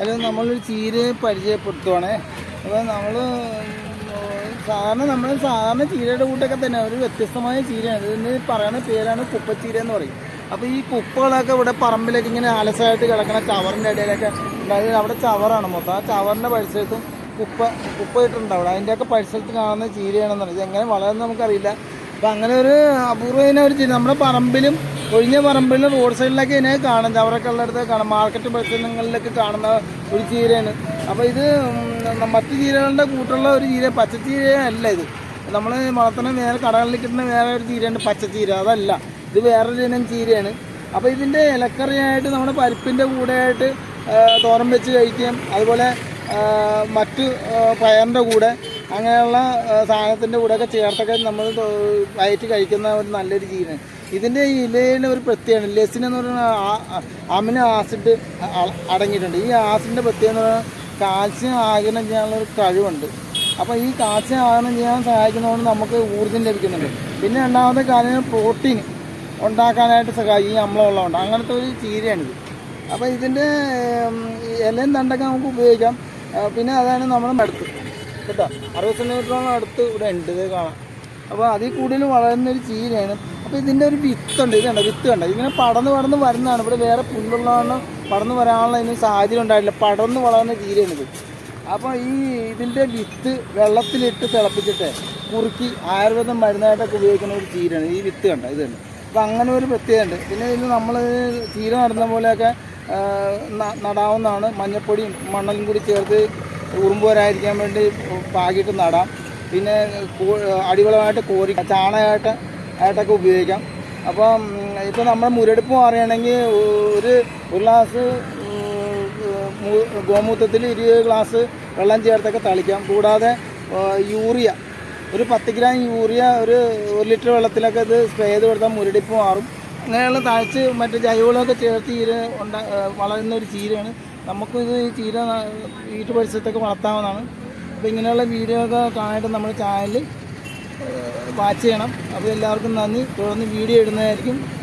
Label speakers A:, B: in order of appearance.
A: അതിൽ നമ്മളൊരു ചീരയെ പരിചയപ്പെടുത്തുവാണേ. അപ്പോൾ നമ്മൾ സാധാരണ നമ്മൾ സാധാരണ ചീരയുടെ കൂട്ടൊക്കെ തന്നെ ഒരു വ്യത്യസ്തമായ ചീരയാണ്. ഇതിന് പറയുന്ന പേരാണ് കുപ്പച്ചീര എന്ന് പറയും. അപ്പോൾ ഈ കുപ്പകളൊക്കെ ഇവിടെ പറമ്പിലൊക്കെ ഇങ്ങനെ ആലസായിട്ട് കിടക്കുന്ന ചവറിന്റെ ഇടയിലൊക്കെ ഉണ്ടായത് അവിടെ ചവറാണ് മൊത്തം. ആ ചവറിന്റെ പരിസരത്തും കുപ്പ കുപ്പ ഇട്ടിട്ടുണ്ട് അവിടെ. അതിന്റെയൊക്കെ പരിസരത്ത് കാണുന്ന ചീരയാണെന്ന് പറയുന്നത് എങ്ങനെ വളരുന്ന നമുക്കറിയില്ല. അപ്പം അങ്ങനെ ഒരു അപൂർവമായ ഒരു ചീര നമ്മുടെ പറമ്പിലും ഒഴിഞ്ഞ പറമ്പിൽ റോഡ് സൈഡിലൊക്കെ ഇതിനെ കാണാം ചവറൊക്കെ ഉള്ളിടത്ത് കാണാം. മാർക്കറ്റ് പരിസരങ്ങളിലൊക്കെ കാണുന്ന ഒരു ചീരയാണ്. അപ്പോൾ ഇത് മറ്റു ചീരകളുടെ കൂട്ടുള്ള ഒരു ചീര പച്ചച്ചീര അല്ല ഇത്. നമ്മൾ വളർത്തുന്ന വേറെ കടകളിൽ കിട്ടുന്ന വേറെ ഒരു ചീരയുണ്ട് പച്ചച്ചീര അതല്ല. ഇത് വേറൊരു ഇനം ചീരയാണ്. അപ്പോൾ ഇതിന്റെ ഇലക്കറിയായിട്ട് നമ്മുടെ പരിപ്പിന്റെ കൂടെ ആയിട്ട് ആ, തോരൻ വെച്ച് കഴിക്കാം. അതുപോലെ മറ്റ് പയറിന്റെ കൂടെ അങ്ങനെയുള്ള സാധനത്തിന്റെ കൂടെയൊക്കെ ചേർത്തൊക്കെ നമ്മൾ വയറ്റി കഴിക്കുന്ന ഒരു നല്ലൊരു ചീരയാണ്. ഇതിന്റെ ഈ ഇലയിൽ ഒരു പ്രത്യേകത ലെസിൻ എന്ന് പറയുന്ന അമിനോ ആസിഡ് അടങ്ങിയിട്ടുണ്ട്. ഈ ആസിഡിന്റെ പ്രത്യേകത എന്ന് പറഞ്ഞാൽ കാൽസ്യം ആഗിരണം ചെയ്യാനുള്ള ഒരു കഴിവുണ്ട്. അപ്പോൾ ഈ കാൽസ്യം ആഗിരണം ചെയ്യാൻ സഹായിക്കുന്നതുകൊണ്ട് നമുക്ക് ഊർജം ലഭിക്കുന്നുണ്ട്. പിന്നെ രണ്ടാമത്തെ കാര്യം പ്രോട്ടീൻ ഉണ്ടാക്കാനായിട്ട് സഹായിക്കും ഈ അമ്ലമുള്ളതുകൊണ്ട് അങ്ങനത്തെ ഒരു ചീരയാണിത്. അപ്പോൾ ഇതിന്റെ ഇലയും തണ്ടൊക്കെ നമുക്ക് ഉപയോഗിക്കാം. പിന്നെ അതാണ് നമ്മുടെ മടുത്ത് കേട്ടോ? അറുപത് സെന്റിമീറ്ററോളം അടുത്ത് ഇവിടെ ഉണ്ട് ഇത് കാണാം അപ്പോൾ അതിൽ കൂടുതൽ വളരുന്നൊരു ചീരയാണ് അപ്പോൾ ഇതിന്റെ ഒരു വിത്തുണ്ട് ഇത് കണ്ടോ? വിത്ത് കണ്ട? ഇങ്ങനെ പടന്ന് പടന്ന് വരുന്നതാണ്. ഇവിടെ വേറെ പുല്ലുള്ളതാണ്. പടന്ന് വരാനുള്ള ഇതിന് സാഹചര്യം ഉണ്ടായില്ല പടർന്ന് വളർന്ന ചീരയാണിത് അപ്പോൾ ഈ ഇതിന്റെ വിത്ത് വെള്ളത്തിലിട്ട് തിളപ്പിച്ചിട്ട് കുറുക്കി ആയുർവേദം മരുന്നായിട്ടൊക്കെ ഉപയോഗിക്കുന്ന ഒരു ചീരയാണ്. ഈ വിത്ത് കണ്ട? ഇത് തന്നെ. അപ്പോൾ അങ്ങനെ ഒരു പ്രത്യേകത ഉണ്ട്. പിന്നെ ഇതിൽ നമ്മൾ ചീര നടുന്ന പോലെയൊക്കെ നടാവുന്നതാണ്. മഞ്ഞപ്പൊടിയും മണ്ണലും കൂടി ചേർത്ത് ഉറുമ്പ് വേണ്ടി പാകിയിട്ട് നടാം. പിന്നെ അടിവളമായിട്ട് കോരി ചാണകമായിട്ട് ആയിട്ടൊക്കെ ഉപയോഗിക്കാം. അപ്പം ഇപ്പോൾ നമ്മുടെ മുരടിപ്പ് മാറുകയാണെങ്കിൽ ഒരു ഒരു ഗ്ലാസ് ഗോമൂത്രത്തിൽ ഇരുപത് ഗ്ലാസ് വെള്ളം ചേർത്തൊക്കെ തളിക്കാം. കൂടാതെ യൂറിയ ഒരു പത്ത് ഗ്രാം യൂറിയ ഒരു ഒരു ലിറ്റർ വെള്ളത്തിലൊക്കെ ഇത് സ്പ്രേ ചെയ്ത് കൊടുത്താൽ മുരടിപ്പ് മാറും. അങ്ങനെയുള്ള തഴച്ച് മറ്റു ജൈവവളമൊക്കെ ചേർത്ത് ചീര ഉണ്ടാ വളരുന്ന ഒരു ചീരയാണ്. നമുക്കും ഇത് ഈ ചീര വീട്ടുപരിസരത്തൊക്കെ വീട്ടു പരിസരത്തൊക്കെ വളർത്താവുന്നതാണ്. അപ്പോൾ ഇങ്ങനെയുള്ള വീഡിയോ ഒക്കെ കാണാനായിട്ട് നമ്മുടെ ചാനൽ വാച്ച് ചെയ്യണം. അപ്പോൾ എല്ലാവർക്കും നന്ദി. തുടർന്ന് വീഡിയോ ഇടുന്നതായിരിക്കും.